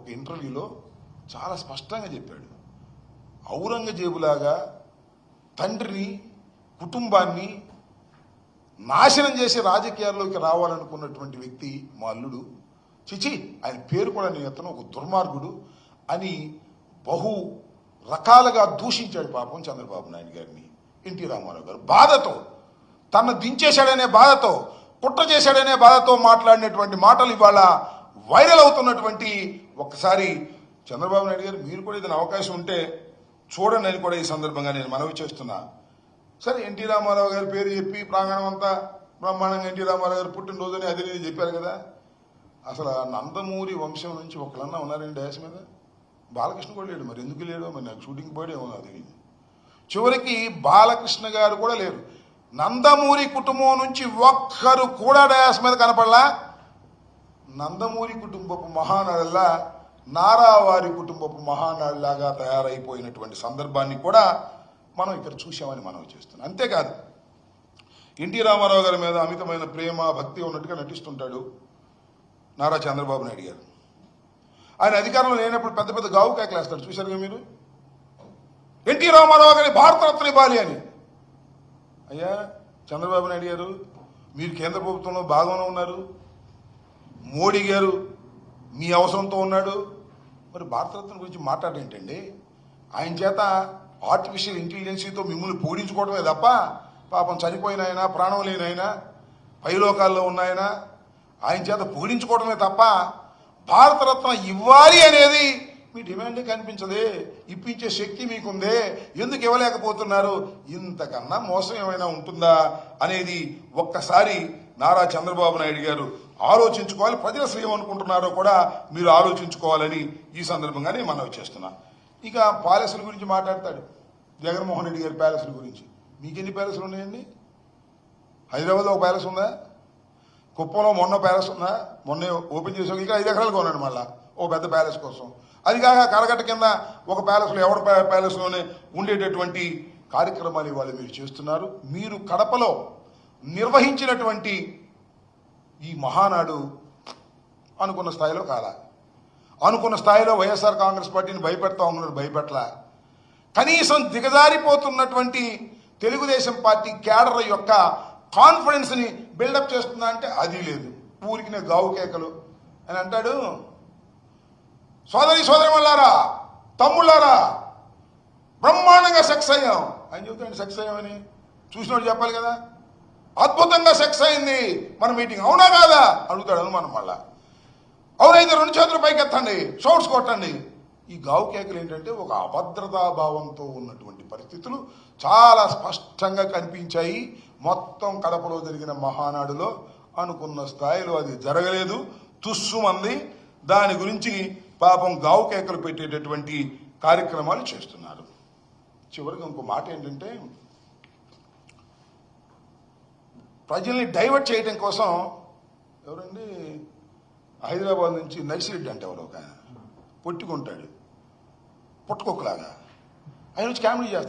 ఒక ఇంటర్వ్యూలో చాలా స్పష్టంగా చెప్పాడు. ఔరంగజేబులాగా తండ్రిని కుటుంబాన్ని నాశనం చేసే రాజకీయాల్లోకి రావాలనుకున్నటువంటి వ్యక్తి మా అల్లుడు. చిచి ఆయన పేరు కూడా నేను ఎత్తను ఒక దుర్మార్గుడు అని బహు రకాలుగా దూషించాడు పాపం చంద్రబాబు నాయుడు గారిని ఎన్టీ రామారావు గారు. బాధతో తనను దించేశాడనే బాధతో కుట్ర చేశాడనే బాధతో మాట్లాడినటువంటి మాటలు ఇవాళ వైరల్ అవుతున్నటువంటి ఒక్కసారి చంద్రబాబు నాయుడు గారు మీరు కూడా ఏదైనా అవకాశం ఉంటే చూడండి అని కూడా ఈ సందర్భంగా నేను మనవి చేస్తున్నా. సరే ఎన్టీ రామారావు గారి పేరు చెప్పి ప్రాంగణం అంతా బ్రహ్మాండంగా ఎన్టీ రామారావు గారు పుట్టినరోజుని అది ఇది చెప్పారు కదా. అసలు నందమూరి వంశం నుంచి ఒకళ్ళన్నా ఉన్నారండి డ్యాస్ మీద? బాలకృష్ణ కూడా లేడు మరి ఎందుకు లేడు? మరి నాకు షూటింగ్ పోయాడు ఏమో అది చివరికి బాలకృష్ణ గారు కూడా లేరు. నందమూరి కుటుంబం నుంచి ఒక్కరు కూడా డయాస్ మీద కనపడలా? నందమూరి కుటుంబపు మహానడల్లా నారావారి కుటుంబపు మహానడిలాగా తయారైపోయినటువంటి సందర్భాన్ని కూడా మనం ఇక్కడ చూసామని మనం చేస్తున్నాం. అంతేకాదు ఎన్టీ రామారావు గారి మీద అమితమైన ప్రేమ భక్తి ఉన్నట్టుగా నటిస్తుంటాడు నారా చంద్రబాబు నాయుడు గారు. ఆయన అధికారంలో లేనప్పుడు పెద్ద పెద్ద గావు కేకలేస్తాడు చూశారుగా మీరు? ఎన్టీ రామారావు గారి భారతరత్న ఇవ్వాలి అని. అయ్యా చంద్రబాబు నాయుడు గారు మీరు కేంద్ర ప్రభుత్వంలో భాగంలో ఉన్నారు. మోడీ గారు మీ అవసరంతో ఉన్నాడు. మరి భారతరత్న గురించి మాట్లాడేంటండి ఆయన చేత ఆర్టిఫిషియల్ ఇంటెలిజెన్సీతో మిమ్మల్ని పూడించుకోవటమే తప్ప పాపం చనిపోయిన ఆయన ప్రాణం లేని ఆయన పైలోకాల్లో ఉన్నాయన ఆయన చేత పూడించుకోవటమే తప్ప భారతరత్న ఇవ్వాలి అనేది మీ డిమాండ్ కనిపించదే. ఇప్పించే శక్తి మీకుందే. ఎందుకు ఇవ్వలేకపోతున్నారు? ఇంతకన్నా మోసం ఏమైనా ఉంటుందా అనేది ఒక్కసారి నారా చంద్రబాబు నాయుడు గారు ఆలోచించుకోవాలి ప్రజలు అసలు ఏమనుకుంటున్నారో కూడా మీరు ఆలోచించుకోవాలని ఈ సందర్భంగానే మనవి చేస్తున్నా. ఇక ప్యాలెస్ల గురించి మాట్లాడతాడు. జగన్మోహన్ రెడ్డి గారి ప్యాలెస్ల గురించి. మీకెన్ని ప్యాలెస్లు ఉన్నాయండి? హైదరాబాద్లో ఒక ప్యాలెస్ ఉందా? కుప్పంలో మొన్న ప్యాలెస్ ఉందా? మొన్న ఓపెన్ చేసాం ఇక్కడ ఐదు ఎకరాలు కొన్నాడు మళ్ళా ఓ పెద్ద ప్యాలెస్ కోసం. అది కాక కరగట్ట కింద ఒక ప్యాలెస్లో ఎవరి ప్యాలెస్లోనే ఉండేటటువంటి కార్యక్రమాలు ఇవాళ మీరు చేస్తున్నారు. మీరు కడపలో నిర్వహించినటువంటి ఈ మహానాడు అనుకున్న స్థాయిలో కాల. అనుకున్న స్థాయిలో వైఎస్ఆర్ కాంగ్రెస్ పార్టీని భయపెడతా ఉన్నాడు భయపెట్టలా. కనీసం దిగజారిపోతున్నటువంటి తెలుగుదేశం పార్టీ క్యాడర్ యొక్క కాన్ఫిడెన్స్ని బిల్డప్ చేస్తుందా అంటే అది లేదు. ఊరికి గావు కేకలు. అని అంటాడు సోదరి సోదరి వల్లారా తమ్ముళ్ళారా బ్రహ్మాండంగా సెక్స్ అయ్యాం. ఆయన చెబుతాడు సెక్స్ అయ్యామని చూసినోడు చెప్పాలి కదా. అద్భుతంగా సెక్స్ అయింది. మన మీటింగ్ అవునా కాదా? అడుగుతాడు అనుమానం మళ్ళా. అవునైతే రెండు చేతులు పైకి ఎత్తండి షౌట్స్ కొట్టండి. ఈ గావు కేకలు ఏంటంటే ఒక అభద్రతా భావంతో ఉన్నటువంటి పరిస్థితులు చాలా స్పష్టంగా కనిపించాయి. మొత్తం కడపలో జరిగిన మహానాడులో అనుకున్న స్థాయిలో అది జరగలేదు. తుస్సుమంది దాని గురించి పాపం గావు కేకలు పెట్టేటటువంటి కార్యక్రమాలు చేస్తున్నారు. చివరికి ఇంకో మాట ఏంటంటే ప్రజల్ని డైవర్ట్ చేయడం కోసం ఎవరండి? హైదరాబాద్ నుంచి నర్సిరెడ్డి అంటే ఎవరు ఒక పొట్టుకుంటాడు. పుట్టుకోకలాగా ఆయన వచ్చి కామెడీ చేస్తాడు.